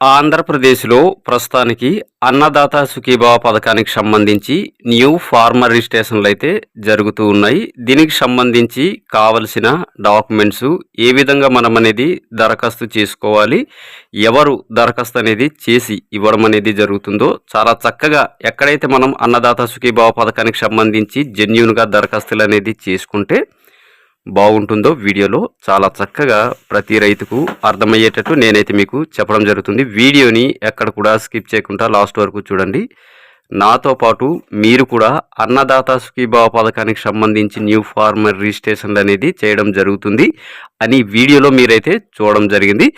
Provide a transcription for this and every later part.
ఆంధ్రప్రదేశ్లో ప్రస్తుతానికి అన్నదాత సుఖీభావ పథకానికి సంబంధించి న్యూ ఫార్మర్ రిజిస్ట్రేషన్లు అయితే జరుగుతూ ఉన్నాయి. దీనికి సంబంధించి కావలసిన డాక్యుమెంట్స్ ఏ విధంగా మనం అనేది దరఖాస్తు చేసుకోవాలి ఎవరు దరఖాస్తు అనేది చేసి ఇవ్వడం అనేది జరుగుతుందో చాలా చక్కగా ఎక్కడైతే మనం అన్నదాత సుఖీభావ పథకానికి సంబంధించి జెన్యున్గా దరఖాస్తులు అనేది చేసుకుంటే బాగుంటుందో వీడియోలో చాలా చక్కగా ప్రతి రైతుకు అర్థమయ్యేటట్టు నేనైతే మీకు చెప్పడం జరుగుతుంది. వీడియోని ఎక్కడ కూడా స్కిప్ చేయకుండా లాస్ట్ వరకు చూడండి. నాతో పాటు మీరు కూడా అన్నదాత సుఖీభావ పథకానికి సంబంధించి న్యూ ఫార్మర్ రిజిస్ట్రేషన్లు అనేది చేయడం జరుగుతుంది అని వీడియోలో మీరైతే చూడడం జరిగింది.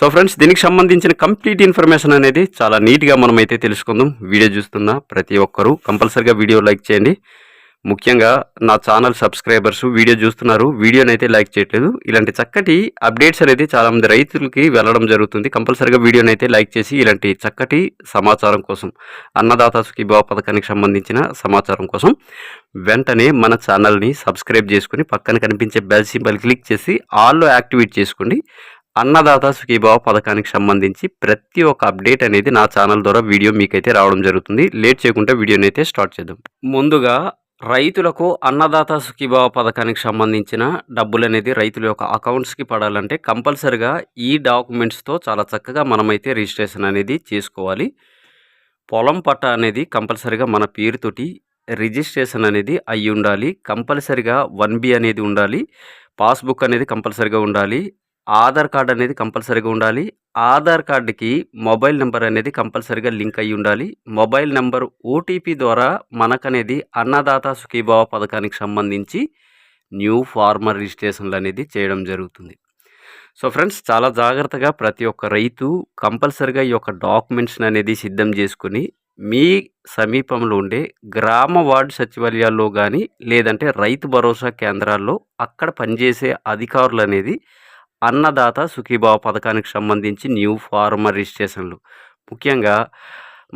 సో ఫ్రెండ్స్ దీనికి సంబంధించిన కంప్లీట్ ఇన్ఫర్మేషన్ అనేది చాలా నీట్గా మనమైతే తెలుసుకుందాం. వీడియో చూస్తున్న ప్రతి ఒక్కరూ కంపల్సరిగా వీడియో లైక్ చేయండి. ముఖ్యంగా నా ఛానల్ సబ్స్క్రైబర్స్ వీడియో చూస్తున్నారు వీడియోని అయితే లైక్ చేయట్లేదు. ఇలాంటి చక్కటి అప్డేట్స్ అనేది చాలామంది రైతులకి వెళ్ళడం జరుగుతుంది. కంపల్సరీగా వీడియోని అయితే లైక్ చేసి ఇలాంటి చక్కటి సమాచారం కోసం అన్నదాత సుఖీభావ పథకానికి సంబంధించిన సమాచారం కోసం వెంటనే మన ఛానల్ని సబ్స్క్రైబ్ చేసుకుని పక్కన కనిపించే బెల్ సింబల్ క్లిక్ చేసి ఆల్లో యాక్టివేట్ చేసుకోండి. అన్నదాత సుఖీభావ పథకానికి సంబంధించి ప్రతి ఒక్క అప్డేట్ అనేది నా ఛానల్ ద్వారా వీడియో మీకైతే రావడం జరుగుతుంది. లేట్ చేయకుండా వీడియోని అయితే స్టార్ట్ చేద్దాం. ముందుగా రైతులకు అన్నదాత సుఖీభావ పథకానికి సంబంధించిన డబ్బులు అనేది రైతుల యొక్క అకౌంట్స్కి పడాలంటే కంపల్సరిగా ఈ డాక్యుమెంట్స్తో చాలా చక్కగా మనమైతే రిజిస్ట్రేషన్ అనేది చేసుకోవాలి. పొలం పట్ట అనేది కంపల్సరిగా మన పేరుతోటి రిజిస్ట్రేషన్ అనేది అయి ఉండాలి. కంపల్సరిగా వన్ బి అనేది ఉండాలి. పాస్బుక్ అనేది కంపల్సరిగా ఉండాలి. ఆధార్ కార్డ్ అనేది కంపల్సరీగా ఉండాలి. ఆధార్ కార్డుకి మొబైల్ నెంబర్ అనేది కంపల్సరీగా లింక్ అయి ఉండాలి. మొబైల్ నెంబర్ ఓటీపీ ద్వారా మనకనేది అన్నదాత సుఖీభావ పథకానికి సంబంధించి న్యూ ఫార్మర్ రిజిస్ట్రేషన్లు అనేది చేయడం జరుగుతుంది. సో ఫ్రెండ్స్ చాలా జాగ్రత్తగా ప్రతి ఒక్క రైతు కంపల్సరిగా ఈ యొక్క డాక్యుమెంట్స్ అనేది సిద్ధం చేసుకుని మీ సమీపంలో ఉండే గ్రామ వార్డు సచివాలయాల్లో కానీ లేదంటే రైతు భరోసా కేంద్రాల్లో అక్కడ పనిచేసే అధికారులు అనేది అన్నదాత సుఖీభావ పథకానికి సంబంధించి న్యూ ఫార్మర్ రిజిస్ట్రేషన్లు. ముఖ్యంగా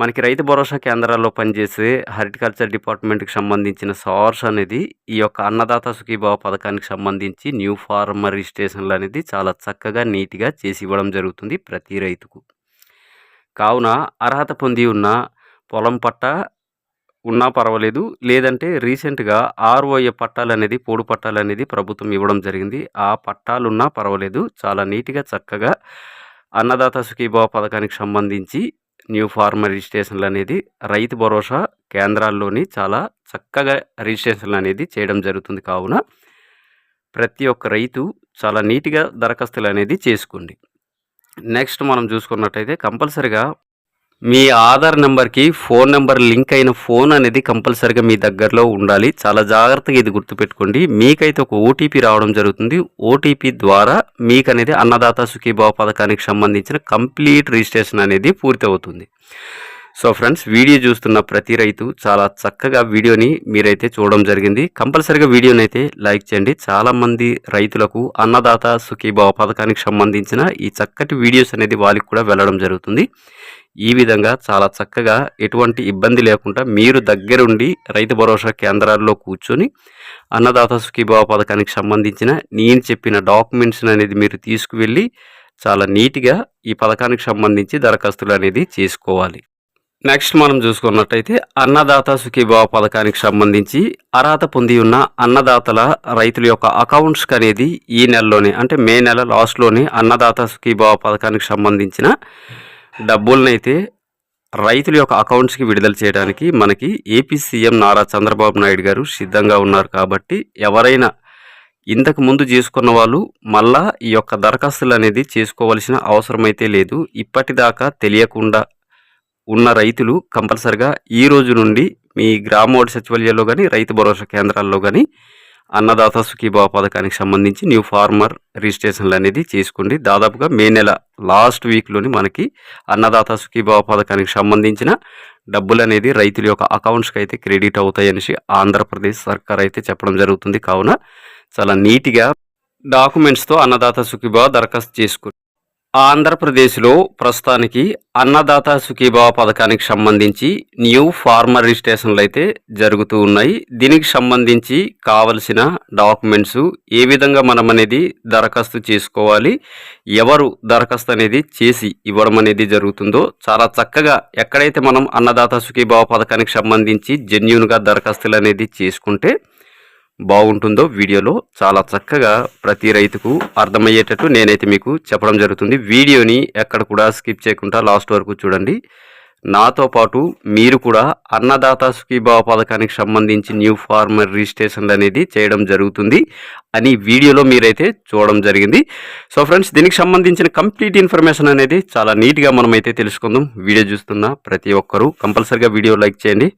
మనకి రైతు భరోసా కేంద్రాల్లో పనిచేసే హార్టికల్చర్ డిపార్ట్మెంట్కి సంబంధించిన సార్స్ అనేది ఈ యొక్క అన్నదాత సుఖీభావ పథకానికి సంబంధించి న్యూ ఫార్మర్ రిజిస్ట్రేషన్లు అనేది చాలా చక్కగా నీట్గా చేసి ఇవ్వడం జరుగుతుంది ప్రతి రైతుకు. కావున అర్హత పొంది ఉన్న పొలం పట్ట ఉన్నా పర్వాలేదు. లేదంటే రీసెంట్గా ఆర్ఓఏ పట్టాలు అనేది పోడు పట్టాలు అనేది ప్రభుత్వం ఇవ్వడం జరిగింది. ఆ పట్టాలు ఉన్నా పర్వాలేదు. చాలా నీట్గా చక్కగా అన్నదాత సుఖీభావ పథకానికి సంబంధించి న్యూ ఫార్మర్ రిజిస్ట్రేషన్లు అనేది రైతు భరోసా కేంద్రాల్లోని చాలా చక్కగా రిజిస్ట్రేషన్లు అనేది చేయడం జరుగుతుంది కావున ప్రతి ఒక్క రైతు చాలా నీట్గా దరఖాస్తులు అనేది చేసుకోండి. నెక్స్ట్ మనం చూసుకున్నట్టయితే కంపల్సరిగా మీ ఆధార్ నెంబర్కి ఫోన్ నెంబర్ లింక్ అయిన ఫోన్ అనేది కంపల్సరిగా మీ దగ్గరలో ఉండాలి. చాలా జాగ్రత్తగా ఇది గుర్తుపెట్టుకోండి. మీకైతే ఒక ఓటీపీ రావడం జరుగుతుంది. ఓటీపీ ద్వారా మీకు అనేది అన్నదాత సుఖీభావ పథకానికి సంబంధించిన కంప్లీట్ రిజిస్ట్రేషన్ అనేది పూర్తవుతుంది. సో ఫ్రెండ్స్ వీడియో చూస్తున్న ప్రతి రైతు చాలా చక్కగా వీడియోని మీరైతే చూడడం జరిగింది. కంపల్సరిగా వీడియోని అయితే లైక్ చేయండి. చాలామంది రైతులకు అన్నదాత సుఖీభావ పథకానికి సంబంధించిన ఈ చక్కటి వీడియోస్ అనేది వాళ్ళకి కూడా వెళ్ళడం జరుగుతుంది. ఈ విధంగా చాలా చక్కగా ఎటువంటి ఇబ్బంది లేకుండా మీరు దగ్గరుండి రైతు భరోసా కేంద్రాల్లో కూర్చొని అన్నదాత సుఖీభావ పథకానికి సంబంధించిన నేను చెప్పిన డాక్యుమెంట్స్ అనేది మీరు తీసుకువెళ్ళి చాలా నీట్గా ఈ పథకానికి సంబంధించి దరఖాస్తులు అనేది చేసుకోవాలి. నెక్స్ట్ మనం చూసుకున్నట్టయితే అన్నదాత సుఖీభావ పథకానికి సంబంధించి అర్హత పొంది ఉన్న అన్నదాతల రైతుల యొక్క అకౌంట్స్కి అనేది ఈ నెలలోనే అంటే మే నెల లాస్ట్లోనే అన్నదాత సుఖీభావ పథకానికి సంబంధించిన డబ్బులనైతే రైతుల యొక్క అకౌంట్స్కి విడుదల చేయడానికి మనకి ఏపీ సీఎం నారా చంద్రబాబు నాయుడు గారు సిద్ధంగా ఉన్నారు కాబట్టి ఎవరైనా ఇంతకు ముందు చేసుకున్న వాళ్ళు మళ్ళా ఈ యొక్క దరఖాస్తులు అనేది చేసుకోవాల్సిన అవసరం అయితే లేదు. ఇప్పటిదాకా తెలియకుండా ఉన్న రైతులు కంపల్సరిగా ఈ రోజు నుండి మీ గ్రామోడి సచివాలయాల్లో కానీ రైతు భరోసా కేంద్రాల్లో కానీ అన్నదాత సుఖీభావ పథకానికి సంబంధించి న్యూ ఫార్మర్ రిజిస్ట్రేషన్లు అనేది చేసుకోండి దాదాపుగా మే నెల లాస్ట్ వీక్లోని మనకి అన్నదాత సుఖీభావ పథకానికి సంబంధించిన డబ్బులు అనేది రైతుల యొక్క అకౌంట్స్కి అయితే క్రెడిట్ అవుతాయనేసి ఆంధ్రప్రదేశ్ సర్కార్ అయితే చెప్పడం జరుగుతుంది. కావున చాలా నీట్గా డాక్యుమెంట్స్తో అన్నదాత సుఖీభావ దరఖాస్తు చేసుకోండి ఆంధ్రప్రదేశ్లో ప్రస్తుతానికి అన్నదాత సుఖీభావ పథకానికి సంబంధించి న్యూ ఫార్మర్ రిజిస్ట్రేషన్లు అయితే జరుగుతూ ఉన్నాయి. దీనికి సంబంధించి కావలసిన డాక్యుమెంట్స్ ఏ విధంగా మనం అనేది దరఖాస్తు చేసుకోవాలి ఎవరు దరఖాస్తు అనేది చేసి ఇవ్వడం అనేది జరుగుతుందో చాలా చక్కగా ఎక్కడైతే మనం అన్నదాత సుఖీభావ పథకానికి సంబంధించి జెన్యున్గా దరఖాస్తులు అనేది చేసుకుంటే బాగుంటుందో వీడియోలో చాలా చక్కగా ప్రతి రైతుకు అర్థమయ్యేటట్టు నేనైతే మీకు చెప్పడం జరుగుతుంది. వీడియోని ఎక్కడ కూడా స్కిప్ చేయకుండా లాస్ట్ వరకు చూడండి. నాతో పాటు మీరు కూడా అన్నదాత సుఖీభావ పథకానికి సంబంధించి న్యూ ఫార్మర్ రిజిస్ట్రేషన్లు అనేది చేయడం జరుగుతుంది అని వీడియోలో మీరైతే చూడడం జరిగింది. సో ఫ్రెండ్స్ దీనికి సంబంధించిన కంప్లీట్ ఇన్ఫర్మేషన్ అనేది చాలా నీట్గా మనమైతే తెలుసుకుందాం. వీడియో చూస్తున్న ప్రతి ఒక్కరూ కంపల్సరిగా వీడియో లైక్ చేయండి.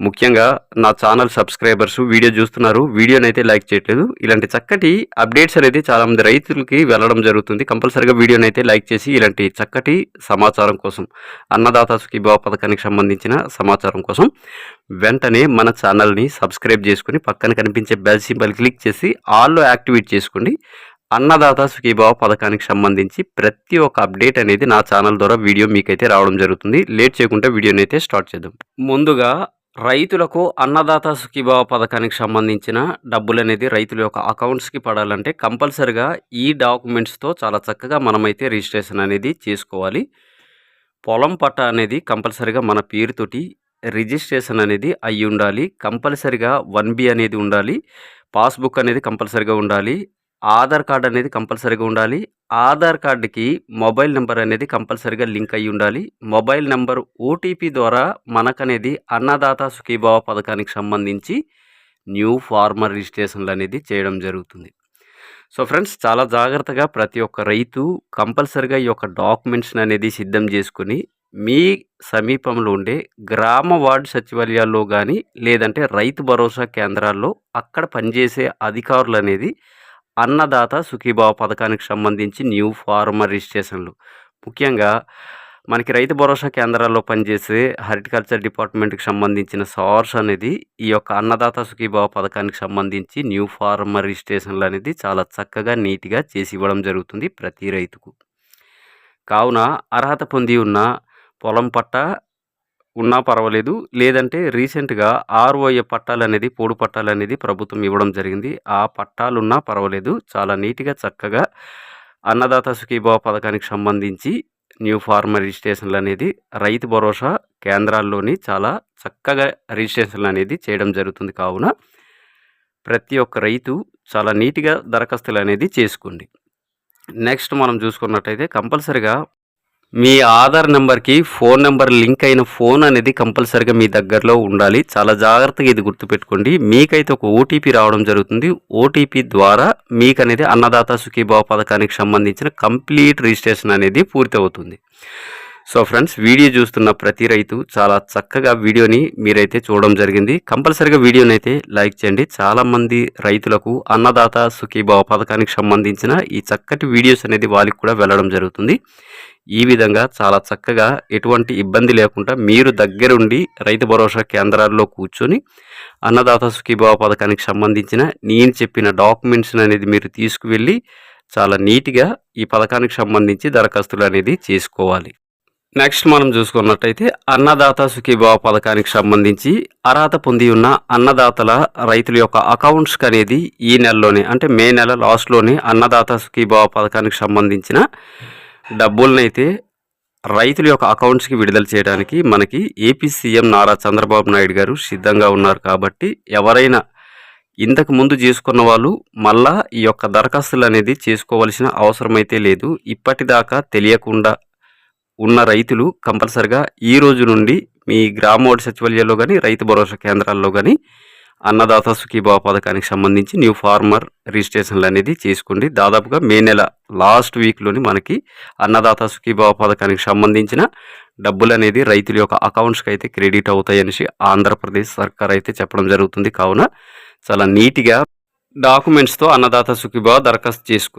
ముఖ్యంగా నా ఛానల్ సబ్స్క్రైబర్స్ వీడియో చూస్తున్నారు వీడియోనైతే లైక్ చేయట్లేదు. ఇలాంటి చక్కటి అప్డేట్స్ అనేది చాలామంది రైతులకి వెళ్ళడం జరుగుతుంది. కంపల్సరీగా వీడియోనైతే అయితే లైక్ చేసి ఇలాంటి చక్కటి సమాచారం కోసం అన్నదాత సుఖీభావ పథకానికి సంబంధించిన సమాచారం కోసం వెంటనే మన ఛానల్ని సబ్స్క్రైబ్ చేసుకుని పక్కన కనిపించే బెల్ సింబల్ క్లిక్ చేసి ఆల్లో యాక్టివేట్ చేసుకోండి అన్నదాత సుఖీభావ పథకానికి సంబంధించి ప్రతి ఒక్క అప్డేట్ అనేది నా ఛానల్ ద్వారా వీడియో మీకైతే రావడం జరుగుతుంది. లేట్ చేయకుండా వీడియోనైతే అయితే స్టార్ట్ చేద్దాం. ముందుగా రైతులకు అన్నదాత సుఖీభావ పథకానికి సంబంధించిన డబ్బులు అనేది రైతుల యొక్క అకౌంట్స్కి పడాలంటే కంపల్సరిగా ఈ డాక్యుమెంట్స్తో చాలా చక్కగా మనమైతే రిజిస్ట్రేషన్ అనేది చేసుకోవాలి. పొలం పట్ట అనేది కంపల్సరిగా మన పేరుతోటి రిజిస్ట్రేషన్ అనేది అయి ఉండాలి కంపల్సరిగా వన్ బి అనేది ఉండాలి. పాస్బుక్ అనేది కంపల్సరిగా ఉండాలి. ఆధార్ కార్డ్ అనేది కంపల్సరీగా ఉండాలి. ఆధార్ కార్డుకి మొబైల్ నెంబర్ అనేది కంపల్సరీగా లింక్ అయి ఉండాలి. మొబైల్ నెంబర్ ఓటీపీ ద్వారా మనకనేది అన్నదాత సుఖీభావ పథకానికి సంబంధించి న్యూ ఫార్మర్ రిజిస్ట్రేషన్లు అనేది చేయడం జరుగుతుంది. సో ఫ్రెండ్స్ చాలా జాగ్రత్తగా ప్రతి ఒక్క రైతు కంపల్సరిగా ఈ యొక్క డాక్యుమెంట్స్ని అనేది సిద్ధం చేసుకుని మీ సమీపంలో ఉండే గ్రామ వార్డు సచివాలయాల్లో కానీ లేదంటే రైతు భరోసా కేంద్రాల్లో అక్కడ పనిచేసే అధికారులు అనేది అన్నదాత సుఖీభావ పథకానికి సంబంధించి న్యూ ఫార్మర్ రిజిస్ట్రేషన్లు. ముఖ్యంగా మనకి రైతు భరోసా కేంద్రాల్లో పనిచేసే హార్టికల్చర్ డిపార్ట్మెంట్కి సంబంధించిన సోర్స్ అనేది ఈ యొక్క అన్నదాత సుఖీభావ పథకానికి సంబంధించి న్యూ ఫార్మర్ రిజిస్ట్రేషన్లు అనేది చాలా చక్కగా నీట్గా చేసి ఇవ్వడం జరుగుతుంది ప్రతి రైతుకు. కావున అర్హత పొంది ఉన్న పొలం పట్ట ఉన్నా పర్వాలేదు. లేదంటే రీసెంట్గా ఆర్ఓఏ పట్టాలు అనేది పోడు పట్టాలు అనేది ప్రభుత్వం ఇవ్వడం జరిగింది. ఆ పట్టాలు ఉన్నా పర్వాలేదు. చాలా నీట్గా చక్కగా అన్నదాత సుఖీభావ పథకానికి సంబంధించి న్యూ ఫార్మర్ రిజిస్ట్రేషన్లు అనేది రైతు భరోసా కేంద్రాల్లోని చాలా చక్కగా రిజిస్ట్రేషన్లు అనేది చేయడం జరుగుతుంది కావున ప్రతి ఒక్క రైతు చాలా నీట్గా దరఖాస్తులు అనేది చేసుకోండి. నెక్స్ట్ మనం చూసుకున్నట్టయితే కంపల్సరిగా మీ ఆధార్ నెంబర్కి ఫోన్ నెంబర్ లింక్ అయిన ఫోన్ అనేది కంపల్సరిగా మీ దగ్గరలో ఉండాలి. చాలా జాగ్రత్తగా ఇది గుర్తుపెట్టుకోండి. మీకైతే ఒక ఓటీపీ రావడం జరుగుతుంది. ఓటీపీ ద్వారా మీకు అనేది అన్నదాత సుఖీభావ పథకానికి సంబంధించిన కంప్లీట్ రిజిస్ట్రేషన్ అనేది పూర్తవుతుంది. సో ఫ్రెండ్స్ వీడియో చూస్తున్న ప్రతి రైతు చాలా చక్కగా వీడియోని మీరైతే చూడడం జరిగింది. కంపల్సరీగా వీడియోని అయితే లైక్ చేయండి. చాలామంది రైతులకు అన్నదాత సుఖీభావ పథకానికి సంబంధించిన ఈ చక్కటి వీడియోస్ అనేది వాళ్ళకి కూడా వెళ్ళడం జరుగుతుంది. ఈ విధంగా చాలా చక్కగా ఎటువంటి ఇబ్బంది లేకుండా మీరు దగ్గరుండి రైతు భరోసా కేంద్రాల్లో కూర్చొని అన్నదాత సుఖీభావ పథకానికి సంబంధించిన నేను చెప్పిన డాక్యుమెంట్స్ అనేది మీరు తీసుకువెళ్ళి చాలా నీట్గా ఈ పథకానికి సంబంధించి దరఖాస్తులు అనేది చేసుకోవాలి. నెక్స్ట్ మనం చూసుకున్నట్టయితే అన్నదాత సుఖీభావ పథకానికి సంబంధించి అర్హత పొంది ఉన్న అన్నదాతల రైతుల యొక్క అకౌంట్స్కి అనేది ఈ నెలలోనే అంటే మే నెల లాస్ట్లోనే అన్నదాత సుఖీభావ పథకానికి సంబంధించిన డబ్బులనైతే రైతుల యొక్క అకౌంట్స్కి విడుదల చేయడానికి మనకి ఏపీ సీఎం నారా చంద్రబాబు నాయుడు గారు సిద్ధంగా ఉన్నారు కాబట్టి ఎవరైనా ఇంతకు ముందు చేసుకున్న వాళ్ళు మళ్ళా ఈ యొక్క దరఖాస్తులు అనేది చేసుకోవాల్సిన అవసరం అయితే లేదు. ఇప్పటిదాకా తెలియకుండా ఉన్న రైతులు కంపల్సరిగా ఈ రోజు నుండి మీ గ్రామ సచివాలయాల్లో కానీ రైతు భరోసా కేంద్రాల్లో కానీ అన్నదాత సుఖీభావ పథకానికి సంబంధించి న్యూ ఫార్మర్ రిజిస్ట్రేషన్లు అనేది చేసుకోండి దాదాపుగా మే నెల లాస్ట్ వీక్లోని మనకి అన్నదాత సుఖీభావ పథకానికి సంబంధించిన డబ్బులు అనేది రైతుల యొక్క అకౌంట్స్కి అయితే క్రెడిట్ అవుతాయనేసి ఆంధ్రప్రదేశ్ సర్కార్ అయితే చెప్పడం జరుగుతుంది. కావున చాలా నీట్గా డాక్యుమెంట్స్తో అన్నదాత సుఖీభావ దరఖాస్తు చేసుకో